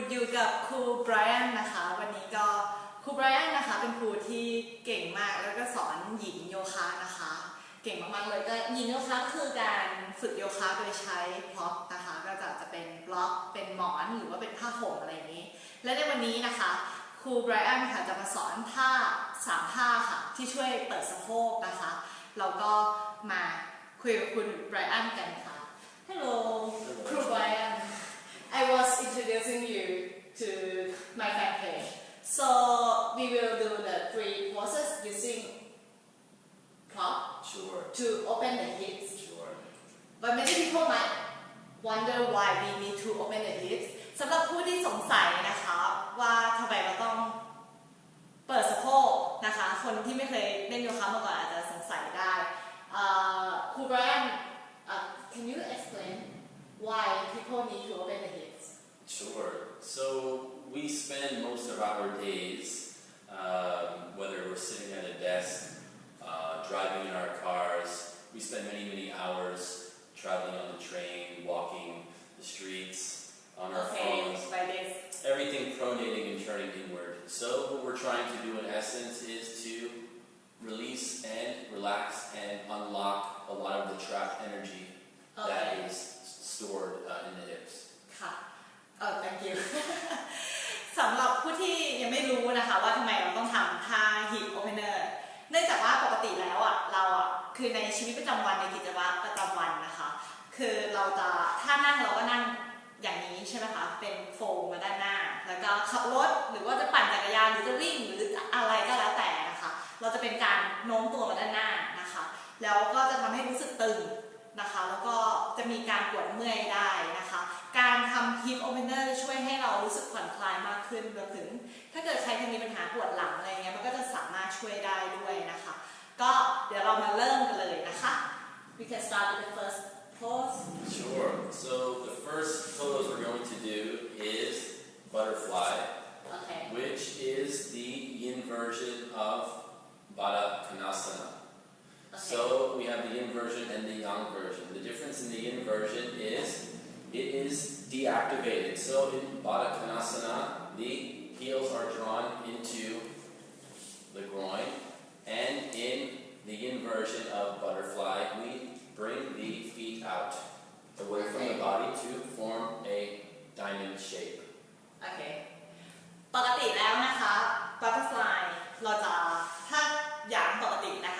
บุดอยู่กับครูไบรอันนะคะ วันนี้ก็ครูไบรอันนะคะ เป็นครูที่เก่งมากแล้วก็สอนหญิงโยคะนะคะ เก่งมากๆเลยก็หญิงโยคะคือการฝึกโยคะโดยใช้พล็อกนะคะ ก็จะจะเป็นบล็อกเป็นหมอนหรือว่าเป็นผ้าห่มอะไรอย่างนี้ และในวันนี้นะคะครูไบรอันค่ะจะมาสอนท่าสามท่าค่ะที่ช่วยเปิดสะโพกนะคะเราก็มาคุยกับคุณไบรอันกันค่ะ Hello ครูไบรอัน I was introducing you to my fan page so we will do the three poses using prop Sure, to open the hips sure. but many people might wonder why we need to open the hips สำหรับผู้ที่สงสัยนะคะว่าทำไมเราต้องเปิดสะโพกนะคะคนที่ไม่เคยเล่นโยคะมาก่อนอาจจะสงสัยได้เอ่อครูแบรน can you explain why people need to open the hips Sure. So we spend most of our days, um, whether we're sitting at a desk, uh, driving in our cars, we spend many, many hours traveling on the train, walking the streets, on our okay phones, by this everything pronating and turning inward. So what we're trying to do in essence is to release and relax and unlock a lot of the trapped energy that okay is stored uh, in the hips. ค่ะ เออ thank you สำหรับผู้ที่ยังไม่รู้นะคะว่าทำไมเราต้องทำท่า hip opener เนื่องจากว่าปกติแล้วอะเราอะคือในชีวิตประจำวันในกิจวัตรประจำวันนะคะ คือเราจะถ้านั่งเราก็นั่งอย่างนี้ใช่ไหมคะเป็นโฟมมาด้านหน้า แล้วก็ขับรถหรือว่าจะปั่นจักรยานหรือจะวิ่งหรืออะไรก็แล้วแต่นะคะ เราจะเป็นการโน้มตัวมาด้านหน้านะคะ แล้วก็จะทำให้รู้สึกตึง นะคะ แล้วก็จะมีการปวดเมื่อยได้นะคะ การทำ hip opener จะช่วยให้เรารู้สึกผ่อนคลายมากขึ้นรวมถึง ถ้าเกิดใครที่มีปัญหาปวดหลังอะไรเงี้ยมันก็จะสามารถช่วยได้ด้วยนะคะ ก็เดี๋ยวเรามาเริ่มกันเลยนะคะ we can start with the first pose Sure. So the first pose we're going to do is butterfly, okay which is the yin version of Baddha Konasana. okay So we have the yin version and the yang version. The difference in the yin version is it is deactivated. So in Baddha Konasana, the heels are drawn into the groin, and in the yin version of butterfly, we bring the feet out away from the body to form a diamond shape. โอเค ปกติแล้วนะคะ butterfly เราจะถ้าอย่างปกตินะคะ ะ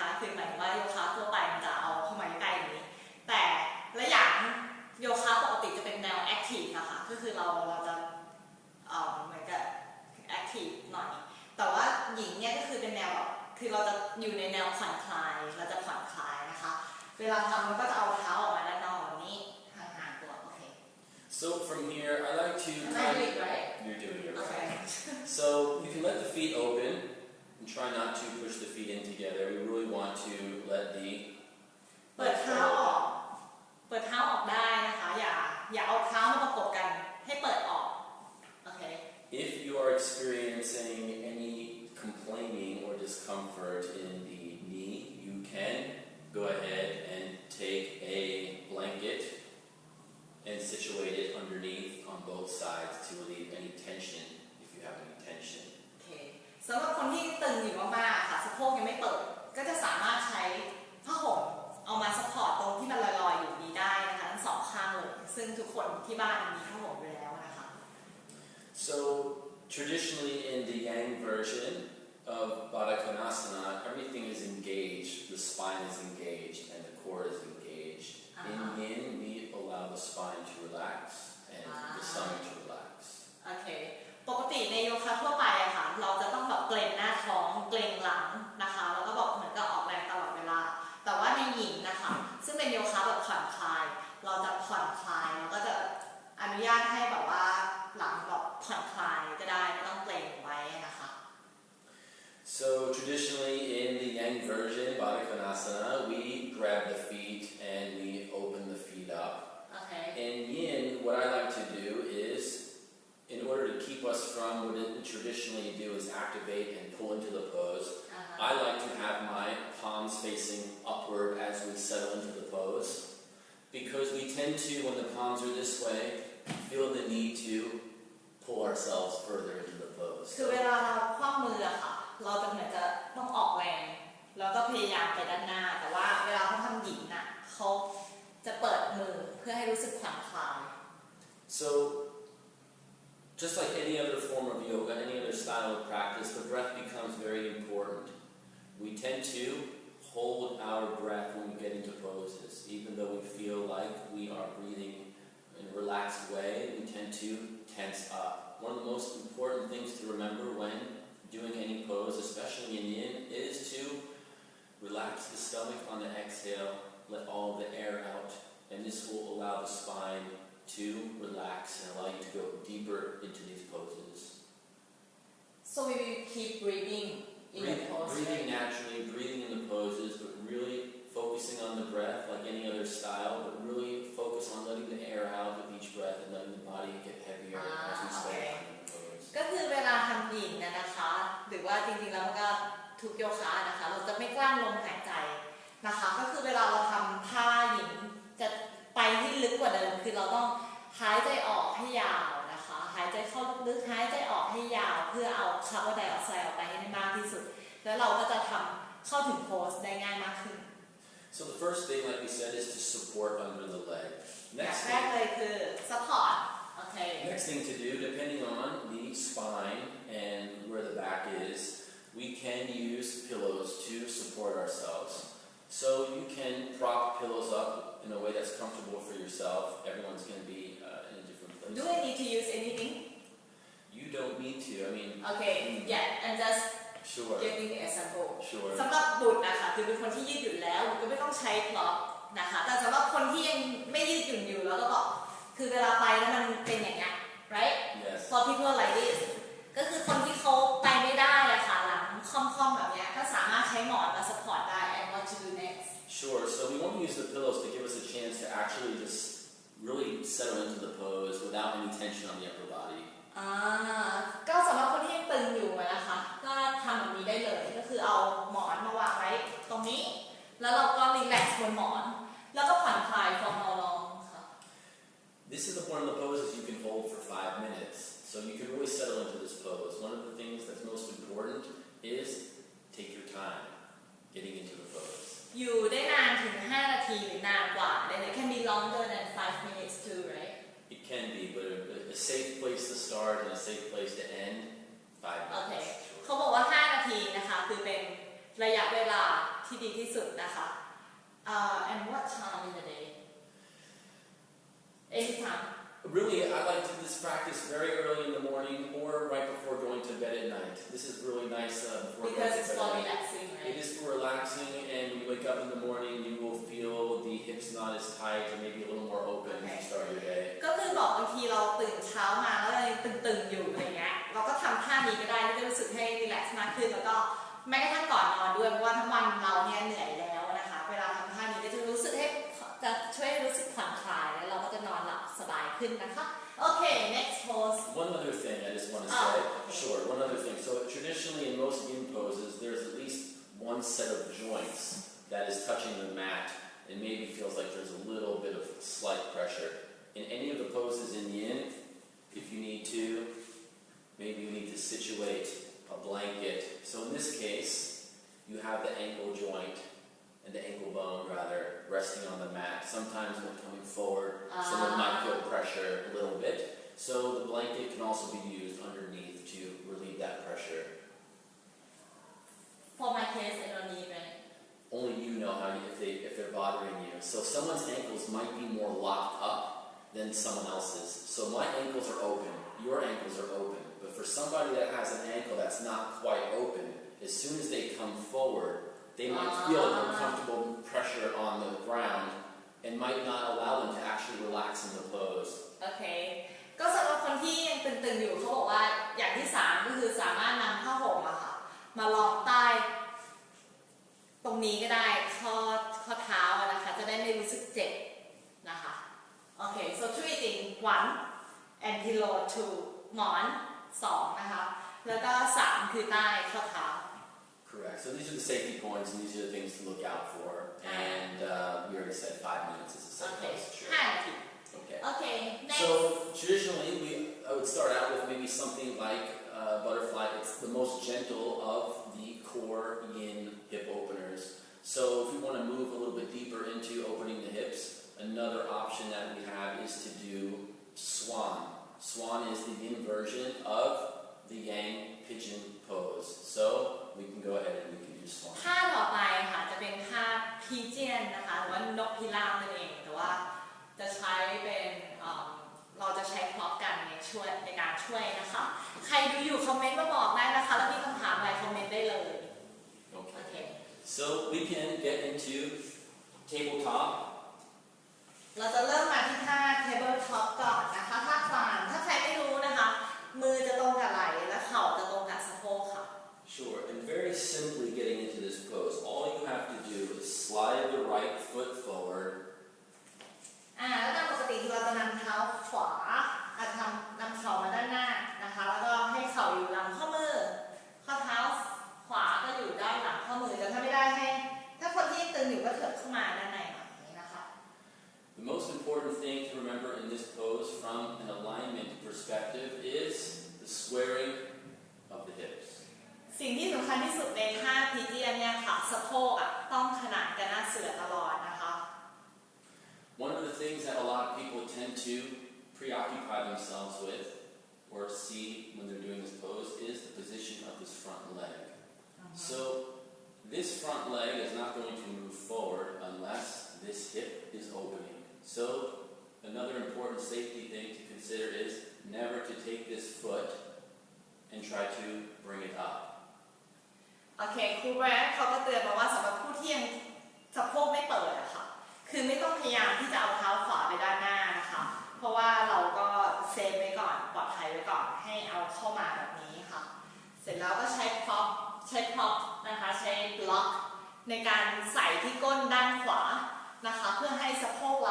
เวลาทำเราก็จะเอาเท้าออกมาด้านนอกแบบนี้ห่างๆตัวโอเค So from here, I like to. Am I doing it right? You're doing it โอ right. เค So you can let the feet open and try not to push the feet in together. We really want to let the traditionally in the Yang version of Baddha Konasana, everything is engaged. The spine is engaged and the core is engaged. Uh-huh. In Yin, we allow the spine to relax and the Ah. stomach to relax. โอเค ปกติในโยคะทั่วไป So traditionally in the Yang version, Bandha we grab the feet and we open the feet up. Okay. In Yin, what I like to do is, in order to keep us from what we traditionally do is activate and pull into the pose, uh-huh. I like to have my palms facing upward as we settle into the pose. Because we tend to, when the palms are this way, feel the need to pull ourselves further into the pose. So, so เวลาเราคว่ำมืออะค่ะ เราจะเหมือนจะต้องออกแรง แล้วก็พยายามไปด้านหน้า แต่ว่าเวลาเขาทำหญิงน่ะเขาจะเปิดมือเพื่อให้รู้สึกผ่อนคลาย So, just like any other form of yoga, any other style of practice, the breath becomes very important. We tend to hold our breath when we get into poses. Even though we feel like we are breathing in a relaxed way, we tend to tense up. One of the most important things to remember when doing any pose, especially in yin, is to relax the stomach on the exhale, let all the air out, and this will allow the spine to relax and allow you to go deeper into these poses. so we will keep breathing in the Breathing, pose breathing right? naturally, breathing in the poses, but really focusing on the breath like any other style, but really focus on letting the air out with each breath and letting the body get heavier as we Ah, stay okay. In the pose. ก็คือเวลาทำหญิงนะนะคะ หรือว่าจริงๆแล้วมันก็ทุกโยคะนะคะ เราจะไม่กลั้นลมหายใจนะคะ ก็คือเวลาเราทำท่าหญิงจะไปที่ลึกกว่าเดิม คือเราต้องหายใจออกให้ยาวนะคะ หายใจเข้าลึกๆหายใจออกให้ยาว เพื่อเอาคาร์บอนไดออกไซด์ออกไปให้ได้มากที่สุด แล้วเราก็จะทำเข้าถึงโพสได้ง่ายมากขึ้น So the first thing, like we said, is to support under the leg. อย่าง Next แร thing, กเลยคือซั พพอร์ตโอเค next thing to do, depending on the spine and where the back is, we can use pillows to support ourselves. So you can prop pillows up in a way that's comfortable for yourself. Everyone's going to be uh, in a different place. Do I need to use anything You don't need to. I mean, Okay yeah and just sure, giving example sure. สำหรับบุตรนะคะคือเป็นคนที่ยืดหยุ่นแล้วบุตรก็ไม่ต้องใช้พล็อพนะคะ แต่สำหรับคนที่ยังไม่ยืดหยุ่นอยู่แล้วก็บอก คือเวลาไปแล้วมันเป็นอย่างเงี้ย right Yes. for people like this ก็คือคนที่เขาไปไม่ได้อะค่ะหลังค่อมๆแบบเนี้ยก็สามารถใช้หมอนมา support ได้ and what to do next Sure. So we want to use the pillows to give us a chance to actually just really settle into the pose without any tension on the upper body. อ่ ซ์มากขึ้น แล้วก็แม้กระทั่งก่อนนอนด้วยเพราะว่าทั้งวันเราเนี่ยเหนื่อยแล้วนะคะ เวลาทำท่านี้ก็จะรู้สึกให้จะช่วยให้รู้สึกผ่อนคลายแล้วเราก็จะนอนหลับสบายขึ้นนะคะ โอเค next pose One other thing I just want to Oh, say, okay. sure, one other thing. So traditionally in most yin poses, there's at least one set of joints that is touching the mat and maybe feels like there's a little bit of slight pressure. In any of the poses in yin, if you need to, maybe you need to situate a blanket. So in this case, you have the ankle joint and the ankle bone rather resting on the mat. Sometimes when coming forward, someone might feel ah. pressure a little bit. So the blanket can also be used underneath to relieve that pressure. for my case I don't need right Only you know how you, if they if they're bothering you. So someone's ankles might be more locked up than someone else's. So my ankles are open, your ankles are open. But for somebody that has an ankle that's not quite open, as soon as they come forward, they might feel an Ah. uncomfortable pressure on the ground and might not allow them to actually relax in the pose. โอเค ก็สำหรับคนที่ยังตึงๆอยู่เขาบอกว่าอย่างที่สามก็คือสามารถนำผ้าห่มอะค่ะ มาลองใต้ ตรงนี้ก็ได้ข้อข้อเท้าอะนะคะ จะได้ไม่รู้สึกเจ็บนะคะ โอเค so three things one and pillow two หมอน สองนะคะ แล้วก็สามคือใต้ข้อเท้า Correct. So these are the safety points, and these are the things to look out for. And uh, we already said five minutes is the โอ safe เค place. Sure. ห้านาที Okay. โอเค next So traditionally, we I would would start out with maybe something like uh, butterfly. It's the most gentle of the core yin hip openers. So if we want to move a little bit deeper into opening the hips, another option that we have is to do swan. Swan is the yin version of the yang pigeon pose. So we can go ahead and we can do swan. ท่าต่อไปค่ะจะเป็นท่าพีเจียนนะคะหรือว่านกพิราบนั่นเองแต่ว่าจะใช้เป็นเอิ่มเราจะใช้พร็อพกันในช่วยในการช่วยนะคะ ใครดูอยู่คอมเมนต์มาบอกได้นะคะแล้วมีคำถามอะไรคอมเมนต์ได้เลยโอ Okay. เค So we can get into tabletop. เราจะเริ่มมาที่ท่า table top ก่อนนะคะ มือจะตรงกับไหล่และเข่าจะตรงกับสะโพกค่ะ Sure, and very simply getting into this pose, all you have to do is slide the right foot forward อ่า important thing to remember in this pose from an alignment perspective is the squaring of the hips. สิ่งที่สำคัญที่สุดในท่าพีเจียนเนี่ยค่ะสะโพกอ่ะต้องขนานกับหน้าเสือตลอดนะคะ One of the things that a lot of people tend to preoccupy themselves with or see when they're doing this pose is the position of this front leg. So this front leg is not going to move forward unless this hip is opening. So another important safety thing to consider is never to take this foot and try to bring it up. โอเคครูแบรนด์เขาก็เตือนมาว่าสำหรับผู้ที่ยังสะโพกไม่เปิดอะค่ะ คือไม่ต้องพยายามที่จะเอาเท้าขวาไปด้านหน้านะคะ เพราะว่าเราก็เซฟไว้ก่อนปลอดภัยไว้ก่อนให้เอาเข้ามาแบบนี้ค่ะ เสร็จแล้วก็ใช้พร็อพใช้พร็อพนะคะใช้บล็อกในการใส่ที่ก้นด้านขวานะคะ เพื่อให้สะโพกเรา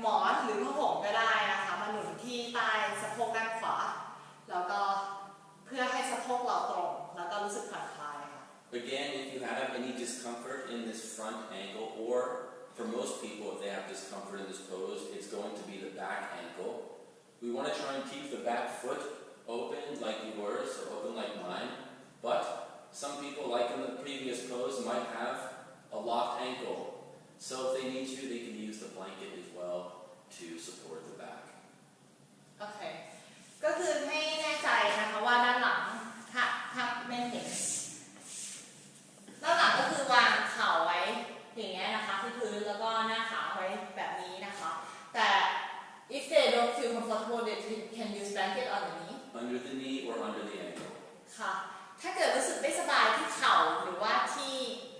หมอนหรือผ้าห่มก็ได้นะคะ มาหนุนที่ใต้สะโพกด้านขวา แล้วก็เพื่อให้สะโพกเราตรง แล้วก็รู้สึกผ่อนคลายค่ะ Again, if you have any discomfort in this front ankle, or for most people, if they have discomfort in this pose, it's going to be the back ankle. We want to try and keep the back foot open like yours or open like mine, but some people, like in the previous pose, might have a locked ankle. So if they need to, they can use the blanket as well to support the back. โอเค ก็คือให้แน่ใจนะคะว่าด้านหลังถ้าถ้าไม่เห็น ด้านหลังก็คือวางเข่าไว้อย่างเงี้ยนะคะที่พื้นแล้วก็หน้าขาไว้แบบนี้นะคะ แต่ if they don't feel comfortable they can use blanket on the knee Under the knee or under the ankle. ค่ะ ถ้าเกิดรู้สึกไม่สบายที่เข่าหรือว่าที่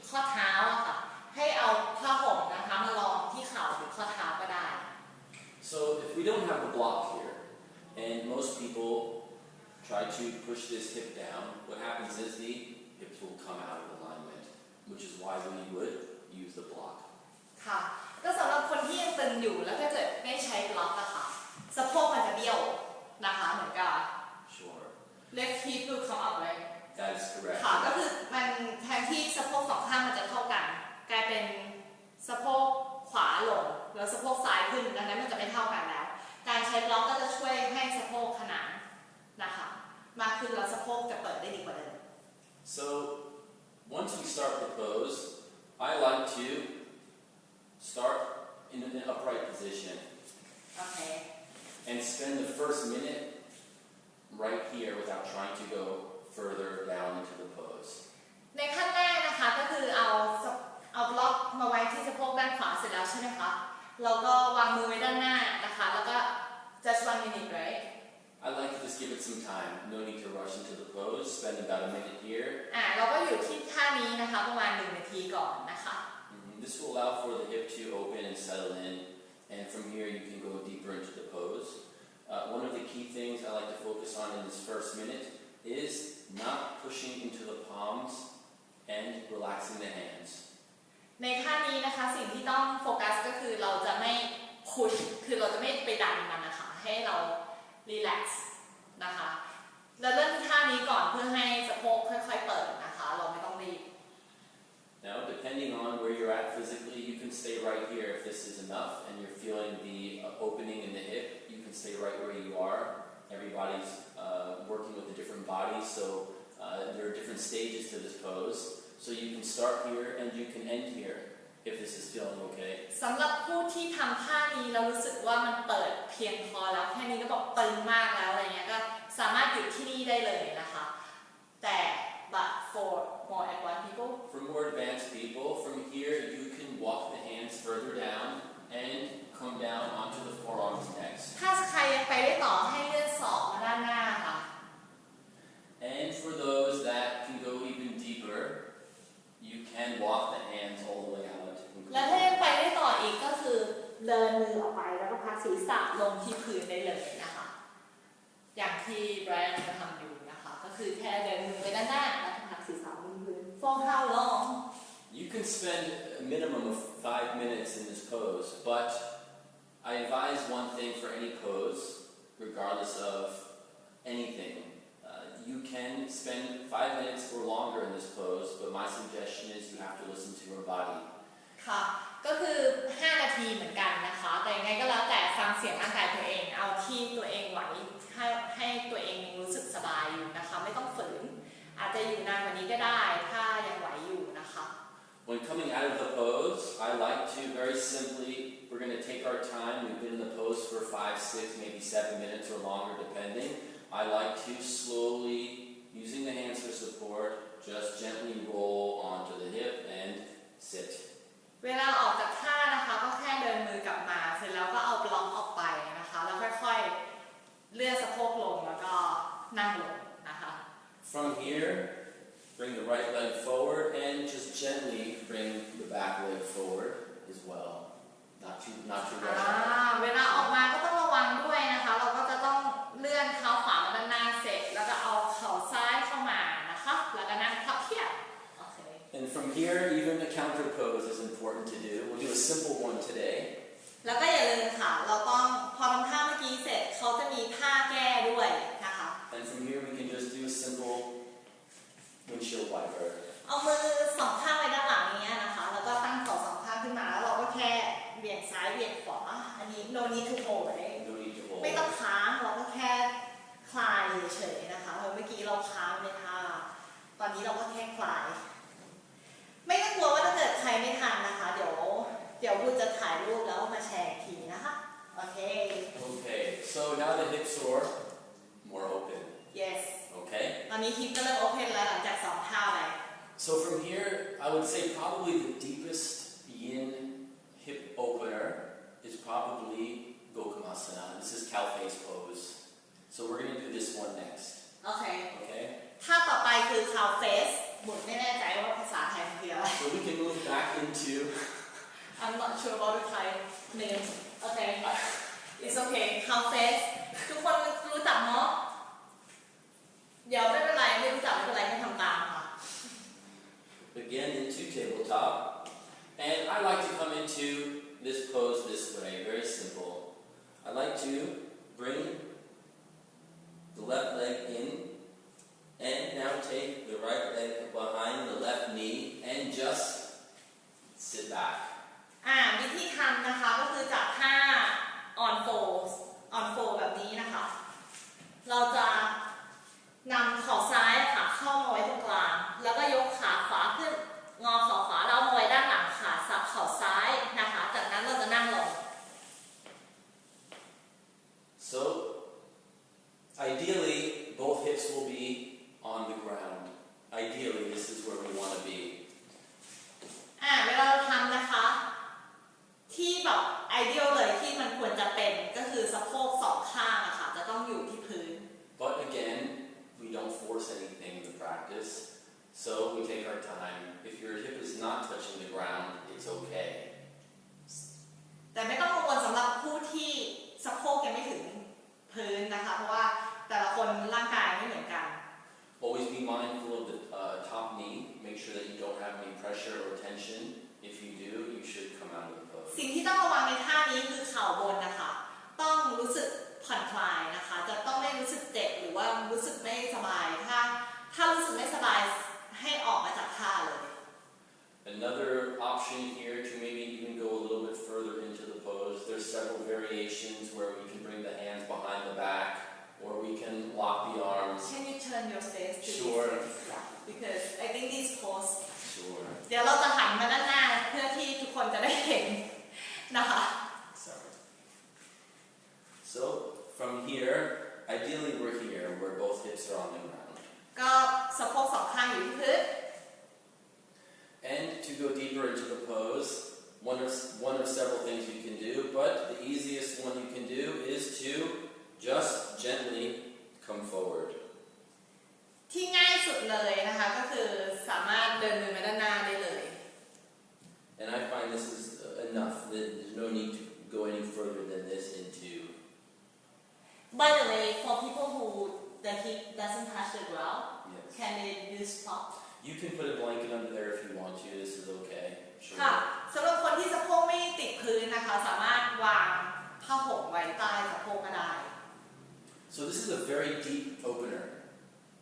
ข้อเท้าอะค่ะ ให้เอาผ้าห่มนะคะมารองที่เข่าหรือข้อเท้าก็ได้ So if we don't have the block here, and most people try to push this hip down, what happens is the hips will come out of alignment, which is why we would use the block. ค่ะ ก็สำหรับคนที่ยังตึงอยู่แล้วถ้าเกิดไม่ใช้บล็อกอะค่ะสะโพกมันจะเบี้ยวนะคะเหมือนกับ Sure. left hip will come up right That is correct. ค่ะก็คือมันแทนที่สะโพกสองข้างมันจะเท่ากัน กลายเป็นสะโพก ขวาลงแล้วสะโพกซ้ายขึ้นดังนั้นมันจะไม่เท่ากันแล้ว การใช้บล็อกก็จะช่วยให้สะโพกขนานนะคะมากขึ้นแล้วสะโพกจะเปิดได้ดีกว่าเดิม So once we start the pose, I like to start in an upright position โอเค and spend the first minute right here without trying to go further down into the pose. ในขั้นแรกนะคะก็คือเอาสะ เอาบล็อกมาไว้ที่สะโพกด้านขวาเสร็จแล้วใช่ไหมคะ เราก็วางมือไว้ด้านหน้านะคะ just one minute right I'd like to just give it some time. No need to rush into the pose. Spend about a minute here. This will allow for the hip to open and settle in, and from here you can go deeper into the pose. Uh, one of the key things I like to focus on in this first minute is not pushing into the palms and relaxing the hands. ในท่านี้นะคะสิ่งที่ต้องโฟกัสก็คือเราจะไม่พุชคือเราจะไม่ไปดันมันนะคะให้เรารีแลกซ์นะคะเราเริ่มที่ท่านี้ก่อนเพื่อให้สะโพกค่อยๆเปิดนะคะ เราไม่ต้องรีบ Now, depending on where you're at physically, you can stay right here if this is enough and you're feeling the opening in the hip. You can stay right where you are. Everybody's uh, working with a different body, so uh, there are different stages to this pose. So you can start here and you can end here if this is feeling okay. สำหรับผู้ที่ทำท่านี้เรารู้สึกว่ามันเปิดเพียงพอแล้วแค่นี้ก็บอกตึงมากแล้วอะไรเงี้ยก็สามารถหยุดที่นี่ได้เลยนะคะ แต่ but for more advanced people For more advanced people, from here you can walk the hands further down regardless of anything. Uh, you can spend five minutes or longer in this pose, but my suggestion is you have to listen to your body. ค่ะ ก็คือ 5 นาทีเหมือนกันนะคะ แต่ยังไงก็แล้วแต่ฟังเสียงร่างกายตัวเอง เอาที่ตัวเองไหวให้ให้ตัวเองรู้สึกสบายอยู่นะคะ ไม่ต้องฝืน อาจจะอยู่นานกว่านี้ก็ได้ When coming out of the pose, I like to very simply, we're going to take our time. We've been in the pose for five, six, maybe seven minutes or longer, depending. I like to slowly, using the hands for support, just gently roll onto the hip and sit. เวลาออกจากท่านะคะ ก็แค่เดินมือกลับมา เสร็จแล้วก็เอาบล็อกออกไปนะคะ แล้วค่อยๆ เลื่อนสะโพกลงแล้วก็นั่งลงนะคะ From here, bring the right leg forward and just gently bring the back leg forward as well. Not too, not too อ่า rush. เวลาออกมาก็ต้องระวังด้วยนะคะ เราก็จะต้องเลื่อนเท้าขวามาด้านหน้าเสร็จ แล้วก็เอาเข่าซ้ายเข้ามานะคะ แล้วก็นั่งพับเพียบโอเค And from here, even a counter pose is important to do. We'll do a simple one today. แล้วก็อย่าลืมค่ะ เราต้อง windshield wiper. เอามือสองข้างไว้ด้านหลังอย่างเงี้ยนะคะ แล้วก็ตั้งเข่าสองข้างขึ้นมาแล้วเราก็แค่เบี่ยงซ้ายเบี่ยงขวา อันนี้ no need to hold เลย No need to ไม่ hold. ต้องค้างเราก็แค่คลายเฉยๆนะคะเออเมื่อกี้เราค้างในท่า ตอนนี้เราก็แค่คลาย ไม่ต้องกลัวว่าถ้าเกิดใครไม่ทันนะคะ เดี๋ยว เดี๋ยวบุญจะถ่ายรูปแล้วมาแชร์อีกทีนะคะ โอเค Okay, so now the hips are more open. yes Okay? ตอนนี้ฮิปก็เริ่มโอเพนแล้ว So from here, I would say probably the คนร่างกายไม่เหมือนกัน Always be mindful of the uh, top knee. Make sure that you don't have any pressure or tension. If you do, you should come out of the pose. สิ่งที่ต้องระวังในท่านี้คือเข่าบนนะคะ ต้องรู้สึกผ่อนคลายนะคะ จะต้องไม่รู้สึกเจ็บหรือว่ารู้สึกไม่สบาย ถ้าถ้ารู้สึกไม่สบายให้ออกมาจากท่าเลย Another option here to maybe even go a little bit further into the pose. There's several variations where we can bring the hands behind the back, or we can lock the arms. Can you turn your face to Sure. this Yeah, because I think this pose Sure. เดี๋ยวเราจะหันมาด้านหน้าเพื่อที่ทุกคนจะได้เห็นนะคะ Sorry. So from here, ideally we're here, where both hips are on the ground. ก็สะโพกสองข้างอยู่ที่พื้น is a very deep opener.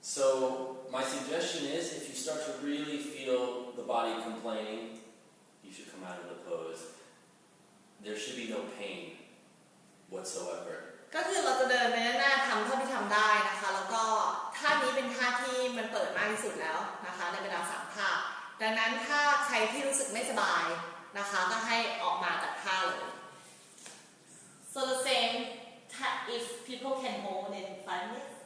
So my suggestion is if you start to really feel the body complaining, you should come out of the pose. There should be no pain whatsoever. ก็คือเราจะเดินไปด้านหน้าทำเท่าที่ทำได้นะคะ แล้วก็ท่านี้เป็นท่าที่มันเปิดมากที่สุดแล้วนะคะ ในบรรดาสามท่า ดังนั้นถ้าใครที่รู้สึกไม่สบายนะคะ ก็ให้ออกมาจากท่าเลย so the same ta- if people can hold in five minutes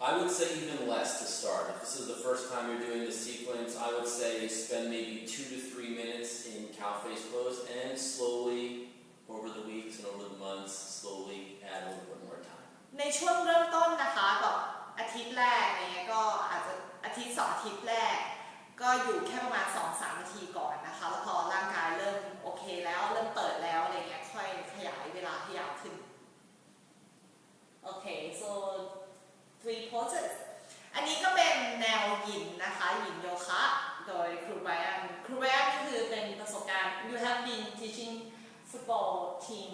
I would say even less to start. If this is the first time you're doing this sequence, I would say spend maybe two to three minutes in cow face pose and slowly, over the weeks and over the months, slowly add a little bit more time. ในช่วงเริ่มต้นนะคะแบบอาทิตย์แรกอะไรเงี้ยก็อาจจะอาทิตย์สองอาทิตย์แรก ก็อยู่แค่ประมาณ2อสามนาทีก่อนนะคะ แล้วพอร่างกายเริ่มโอเคแล้วเริ่มเปิดแล้ว three poses อันนี้ก็เป็นแนวหยินนะคะหยินโยคะ โดยครูไบรอันครูไบรอันนี่คือเป็นประสบการณ์ you have been teaching football team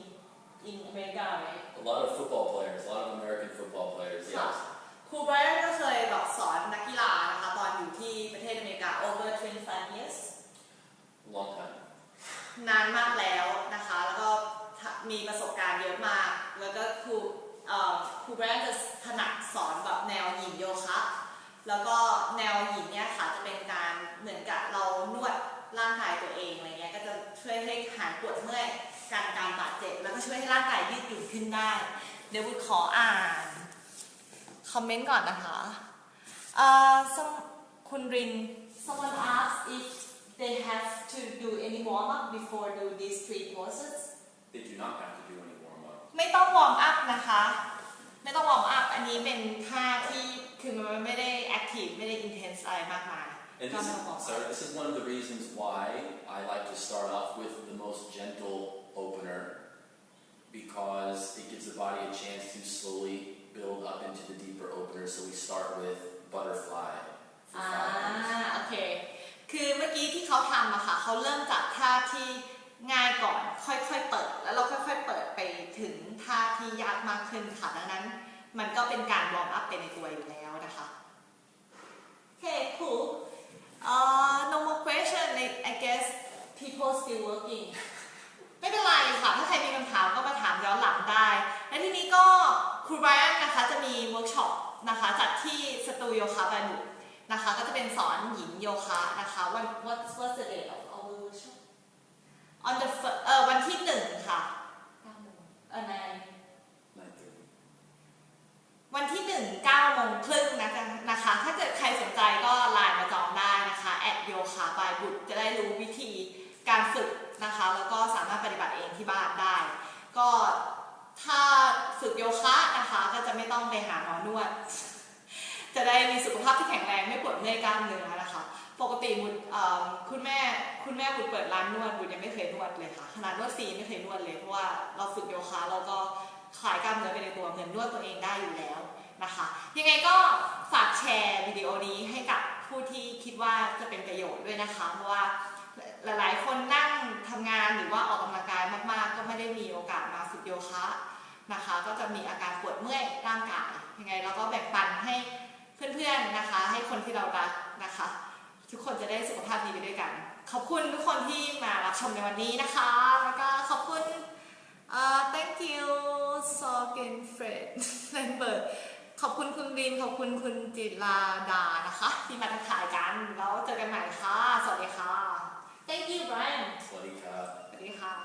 in America right A lot of football players, a lot of American football players, ค่ะ yes. ครูไบรอันก็เคยแบบสอนนักกีฬานะคะตอนอยู่ที่ประเทศอเมริกา over 25 years Long time. นานมากแล้วนะคะ แล้วก็มีประสบการณ์เยอะมาก แล้วก็ครูเอ่อ ครูไบรอันจะถนัดสอนแบบแนวหยินโยคะ แล้วก็แนวหยินเนี่ยค่ะจะเป็นการเหมือนกับเรานวดร่างกายตัวเองอะไรเงี้ยก็จะช่วยให้หายปวดเมื่อยการการบาดเจ็บแล้วก็ช่วยให้ร่างกายยืดหยุ่นขึ้นได้ เดี๋ยววุฒขออ่านคอมเมนต์ก่อนนะคะเอ่อ some คุณริน someone asked if they have to do any warm up before do these three poses They do not have to do any warm up. ไม่ต้องวอร์มอัพนะคะ ไม่ต้องวอร์มอัพ อันนี้เป็นท่าที่คือมันไม่ได้แอคทีฟไม่ได้อินเทนส์อะไรมากมาย And ก็ this ไม่ is, ต้องวอร์มอัพ sorry, this is one of the reasons why I like to start off with the most gentle opener because it gives the body a chance to slowly build up into the deeper opener. So we start with butterfly. for อ่า five minutes. โอเค คือเมื่อกี้ที่เขาทำอะค่ะเขาเริ่มจากท่าที่ ง่ายก่อนค่อยๆเปิด แล้วเราค่อยๆเปิดไปถึงท่าที่ยากมากขึ้นค่ะดังนั้น มันก็เป็นการวอร์มอัพไปในตัวอยู่แล้วนะคะโอเค cool uh no more question I I guess people still working ไม่เป็นไรค่ะ ถ้าใครมีคำถามก็มาถามย้อนหลังได้ และทีนี้ก็ครูไบรอันนะคะจะมีเวิร์กช็อปนะคะจัดที่สตูโยคะบานุนะคะก็จะเป็นสอนหญิงโยคะนะคะวัน what's what's the date of on the fir- เอ่อวันที่หนึ่งค่ะเออใน 9:30. วันที่1 9โมงครึ่งนะคะนะคะ ถ้าเกิดใครสนใจก็ไลน์มาจองได้นะคะแอดโยคะบายบุตรจะได้รู้วิธีการฝึกนะคะ แล้วก็สามารถปฏิบัติเองที่บ้านได้ ก็ถ้าฝึกโยคะนะคะก็จะไม่ต้องไปหาหมอนวด จะได้มีสุขภาพที่แข็งแรงไม่ปวดเมื่อยกล้ามเนื้อนะคะ ปกติบุญคุณแม่คุณแม่บุญเปิดร้านนวดบุญยังไม่เคยนวดเลยค่ะขนาดนวดฟรีไม่เคยนวดเลยเพราะว่าเราฝึกโยคะเราก็คลายกล้ามเนื้อไปในตัวเหมือนนวดตัวเองได้อยู่แล้วนะคะ ยังไงก็ฝากแชร์วิดีโอนี้ให้กับผู้ที่คิดว่าจะเป็นประโยชน์ด้วยนะคะ เพราะว่าหลายๆ คนนั่งทำงานหรือว่าออกกำลังกายมากๆ ก็ไม่ได้มีโอกาสมาฝึกโยคะนะคะ ก็จะมีอาการปวดเมื่อยร่างกายยังไงเราก็แบ่งปันให้เพื่อนๆนะคะ ให้คนที่เรารักนะคะ ทุกคนจะได้สุขภาพดีไปด้วยกัน ขอบคุณทุกคนที่มารับชมในวันนี้นะคะ แล้วก็ขอบคุณ uh, thank you s o g i n Fred เ e m b e r ขอบคุณคุณบิน ขอบคุณคุณจิลาดานะคะ ที่มาทักทายกัน แล้วเจอกันใหม่ค่ะ สวัสดีค่ะ thank you Brian สวัสดีครับ สวัสดีค่ะ